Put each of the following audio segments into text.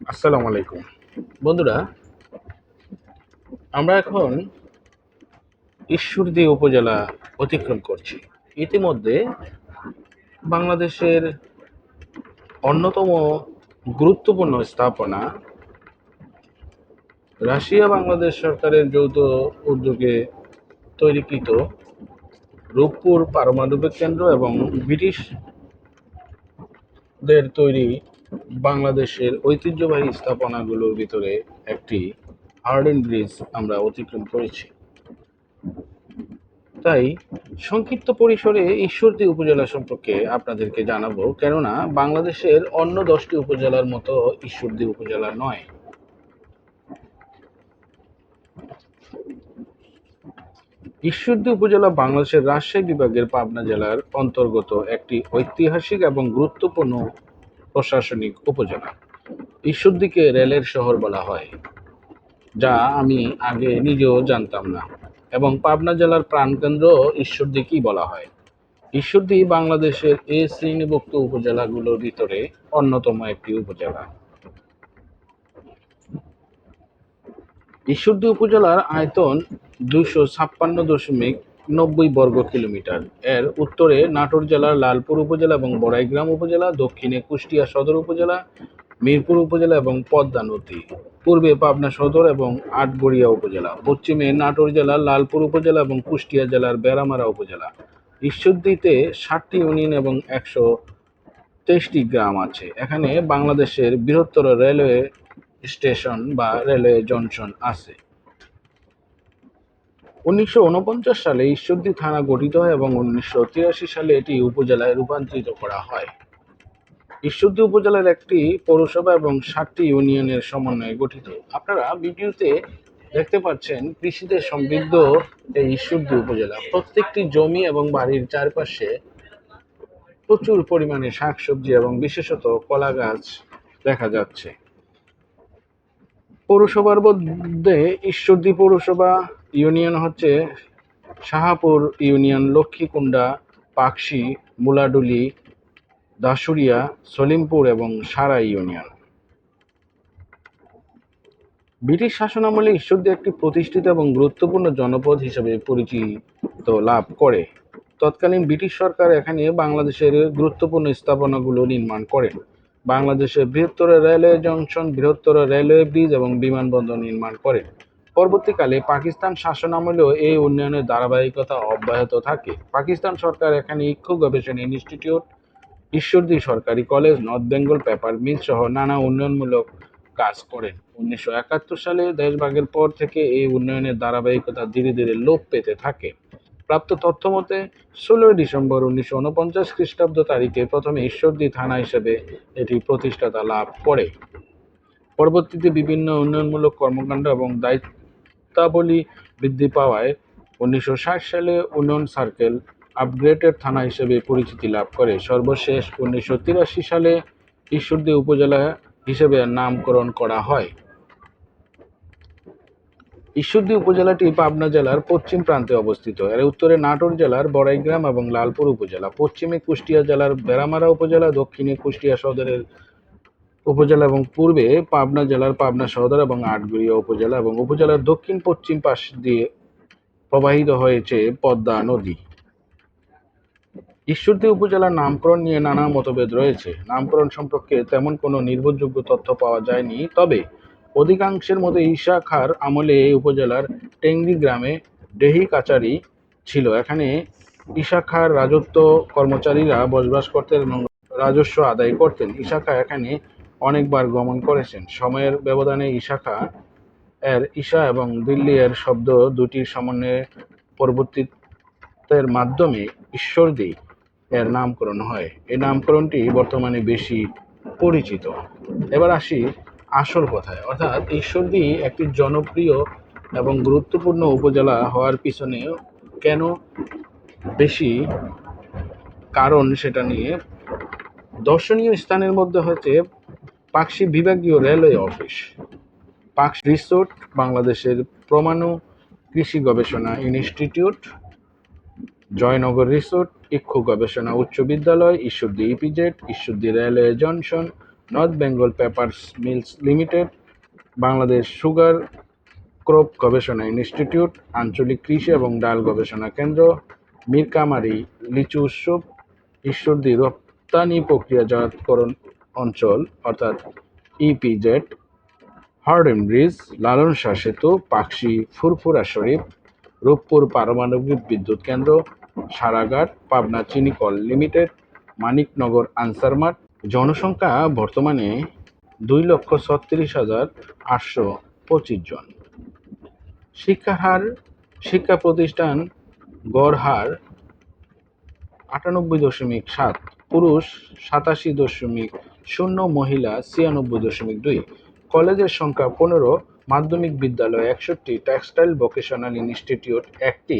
আসসালামু আলাইকুম। বন্ধুরা, আমরা এখন ঈশ্বরদী উপজেলা অতিক্রম করছি। ইতিমধ্যে বাংলাদেশের অন্যতম গুরুত্বপূর্ণ স্থাপনা রাশিয়া বাংলাদেশ সরকারের যৌথ উদ্যোগে তৈরিকৃত রূপপুর পারমাণবিক কেন্দ্র এবং ব্রিটিশদের তৈরি বাংলাদেশের ঐতিহ্যবাহী স্থাপনাগুলোর ভিতরে একটি হার্ডেন ব্রিজ আমরা অতিক্রম করেছি। তাই সংক্ষিপ্ত পরিসরে ঈশ্বরদী উপজেলা সম্পর্কে আপনাদেরকে জানাব, কেননা বাংলাদেশের অন্য দশটি উপজেলার মতো ঈশ্বরদী উপজেলা নয়। ঈশ্বরদী উপজেলা বাংলাদেশের রাজশাহী বিভাগের পাবনা জেলার অন্তর্গত একটি ঐতিহাসিক এবং গুরুত্বপূর্ণ প্রশাসনিক উপজেলা ঈশ্বরদীকে রেলের শহর বলা হয়, যা আমি আগে নিজেও জানতাম না, এবং পাবনা জেলার প্রাণকেন্দ্র ঈশ্বরদীকেই বলা হয়। ঈশ্বরদী বাংলাদেশের এ শ্রেণীভুক্ত উপজেলাগুলোর ভিতরে অন্যতম একটি উপজেলা। ঈশ্বরদী উপজেলার আয়তন দুশো ছাপ্পান্ন দশমিক নব্বই বর্গ কিলোমিটার। এর উত্তরে নাটোর জেলার লালপুর উপজেলা এবং বড়াইগ্রাম উপজেলা, দক্ষিণে কুষ্টিয়া সদর উপজেলা, মিরপুর উপজেলা এবং পদ্মা নদী। পূর্বে পাবনা সদর এবং আটগড়িয়া উপজেলা। পশ্চিমে নাটোর জেলার লালপুর উপজেলা এবং কুষ্টিয়া জেলার বেড়ামারা উপজেলা। ঈশ্বরদীতে ষাটটি ইউনিয়ন এবং একশো তেইশটি গ্রাম আছে। এখানে বাংলাদেশের বৃহত্তর রেলওয়ে স্টেশন বা রেলওয়ে জংশন আছে। উনিশশো উনপঞ্চাশ সালে ঈশ্বরদী থানা গঠিত হয় এবং উনিশশো তিরাশি সালে এটি উপজেলায় রূপান্তরিত করা হয়। ঈশ্বরদী উপজেলার একটি পৌরসভা এবং ষাটটি ইউনিয়নের সমন্বয়ে গঠিত। আপনারা ভিডিওতে দেখতে পাচ্ছেন কৃষিতে সমৃদ্ধ এই ঈশ্বরদী উপজেলা। প্রত্যেকটি জমি এবং বাড়ির চারপাশে প্রচুর পরিমাণে শাকসবজি এবং বিশেষত কলা গাছ দেখা যাচ্ছে। পৌরসভার মধ্যে ঈশ্বরদী পৌরসভা ইউনিয়ন হচ্ছে শাহাপুর ইউনিয়ন, লক্ষ্মীকুণ্ডা, পাকশি, মুলাডুলি দাসুরিয়া সলিমপুর এবং সারা ইউনিয়ন। ব্রিটিশ শাসনামলে ঈশ্বরদী একটি প্রতিষ্ঠিত এবং গুরুত্বপূর্ণ জনপদ হিসেবে পরিচিত লাভ করে। তৎকালীন ব্রিটিশ সরকার এখানে বাংলাদেশের গুরুত্বপূর্ণ স্থাপনাগুলো নির্মাণ করেন। বাংলাদেশের বৃহত্তর রেলওয়ে জংশন, বৃহত্তর রেলওয়ে ব্রিজ এবং বিমানবন্দর নির্মাণ করেন। পরবর্তীকালে পাকিস্তান শাসনামলেও এই উন্নয়নের ধারাবাহিকতা অব্যাহত থাকে। পাকিস্তান সরকার এখানে ইক্ষু গবেষণা ইনস্টিটিউট, ঈশ্বরদী সরকারি college, north Bengal paper mill সহ নানা উন্নয়নমূলক কাজ করেন। উনিশশো একাত্তর সালে দেশভাগের পর থেকে এই উন্নয়নের ধারাবাহিকতা ধীরে ধীরে লোপ পেতে থাকে। প্রাপ্ত তথ্য মতে, ষোলোই ডিসেম্বর উনিশশো উনপঞ্চাশ খ্রিস্টাব্দ তারিখে প্রথমে ঈশ্বরদী থানা হিসেবে এটি প্রতিষ্ঠাতা লাভ করে। পরবর্তীতে বিভিন্ন উন্নয়নমূলক কর্মকাণ্ড এবং দায়িত্বাবলী বৃদ্ধি পাওয়ায় উনিশশো ষাট সালে উন্নয়ন সার্কেল আপগ্রেডেড থানা হিসেবে পরিচিতি লাভ করে। সর্বশেষ উনিশশো তিরাশি সালে ঈশ্বরদী উপজেলা হিসেবে নামকরণ করা হয়। ঈশ্বরদী উপজেলাটি পাবনা জেলার পশ্চিম প্রান্তে অবস্থিত। এর উত্তরে নাটোর জেলার বড়াইগ্রাম এবং লালপুর উপজেলা, পশ্চিমে কুষ্টিয়া জেলার বেড়ামারা উপজেলা, দক্ষিণে কুষ্টিয়া সদরের উপজেলা এবং পূর্বে পাবনা জেলার পাবনা সদর এবং আটগুড়িয়া উপজেলা এবং উপজেলার দক্ষিণ পশ্চিম পাশ দিয়ে প্রবাহিত হয়েছে পদ্মা নদী। ঈশ্বরদী উপজেলার নামকরণ নিয়ে নানা মতভেদ রয়েছে। নামকরণ সম্পর্কে তেমন কোনো নির্ভরযোগ্য তথ্য পাওয়া যায়নি, তবে অধিকাংশের মতে ঈশা খাঁর আমলে এই উপজেলার টেঙ্গি গ্রামে ডেহি কাচারি ছিল। এখানে ঈশা খাঁর রাজত্ব কর্মচারীরা বসবাস করতেন এবং রাজস্ব আদায় করতেন। ঈশা খাঁ এখানে অনেকবার গমন করেছেন। সময়ের ব্যবধানে ঈশা খাঁ এর ঈশা এবং দিল্লি এর শব্দ দুটির সমন্বয়ে পরবর্তীতের মাধ্যমে ঈশ্বরদী এর নামকরণ হয়। এই নামকরণটি বর্তমানে বেশি পরিচিত। এবার আসি আসল কথায়। অর্থাৎ ঈশ্বরদী একটি জনপ্রিয় এবং গুরুত্বপূর্ণ উপজেলা হওয়ার পিছনে কেন বেশি কারণ সেটা নিয়ে দর্শনীয় স্থানের মধ্যে হচ্ছে পাকশি বিভাগীয় রেলওয়ে অফিস, পাকশি রিসোর্ট, বাংলাদেশের প্রমাণু কৃষি গবেষণা ইনস্টিটিউট, জয়নগর রিসোর্ট, ইক্ষু গবেষণা উচ্চ বিদ্যালয় Ishwardi EPZ Ishwardi railway junction, north Bengal papers mills limited, Bangladesh sugar crop গবেষণা ইনস্টিটিউট, আঞ্চলিক কৃষি এবং ডাল গবেষণা কেন্দ্র, মীরকামারী লিচু উৎসব ঈশ্বরদী রপ্তানি প্রক্রিয়াজাতকরণ অঞ্চল, অর্থাৎ EPZ Hardinge bridge Lalon Shah সেতু পাকশি, ফুরফুরা শরীফ, রূপপুর পারমাণবিক বিদ্যুৎ কেন্দ্র, সারাঘাট, পাবনা চিনিকল লিমিটেড, মানিকনগর আনসার মাঠ। জনসংখ্যা বর্তমানে দুই লক্ষ ছত্রিশ হাজার আটশো পঁচিশ জন। শিক্ষার হার শিক্ষা প্রতিষ্ঠান গড় হার আটানব্বই দশমিক সাত, পুরুষ সাতাশি দশমিক শূন্য মহিলা ছিয়ানব্বই দশমিক দুই। কলেজের সংখ্যা পনেরো, মাধ্যমিক বিদ্যালয় একষট্টি, টেক্সটাইল ভোকেশনাল ইনস্টিটিউট একটি,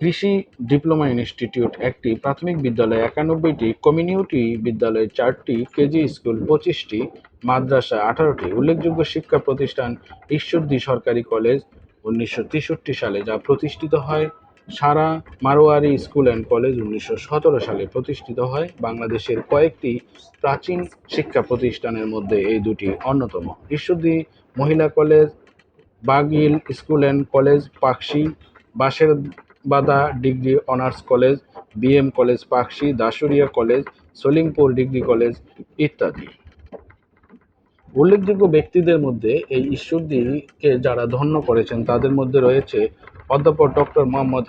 কৃষি ডিপ্লোমা ইনস্টিটিউট একটি, প্রাথমিক বিদ্যালয় একানব্বইটি, কমিউনিটি বিদ্যালয় চারটি, কেজি স্কুল পঁচিশটি, মাদ্রাসা আঠারোটি। উল্লেখযোগ্য শিক্ষা প্রতিষ্ঠান ঈশ্বরদী সরকারি কলেজ উনিশশো তেষট্টি সালে যা প্রতিষ্ঠিত হয়। Sara Marwari school and college উনিশশো সতেরো সালে প্রতিষ্ঠিত হয়। বাংলাদেশের কয়েকটি প্রাচীন শিক্ষা প্রতিষ্ঠানের মধ্যে এই দুটি অন্যতম। ঈশ্বরদী মহিলা college, Bagil school and college, Pakshi বাঁশের বাদা degree honours college, BM college, Pakshi Dasuria college, Salimpur degree college ইত্যাদি। উল্লেখযোগ্য ব্যক্তিদের মধ্যে এই ঈশ্বরদীকে যারা ধন্য করেছেন, তাদের মধ্যে রয়েছে অধ্যাপক ডক্টর মোহাম্মদ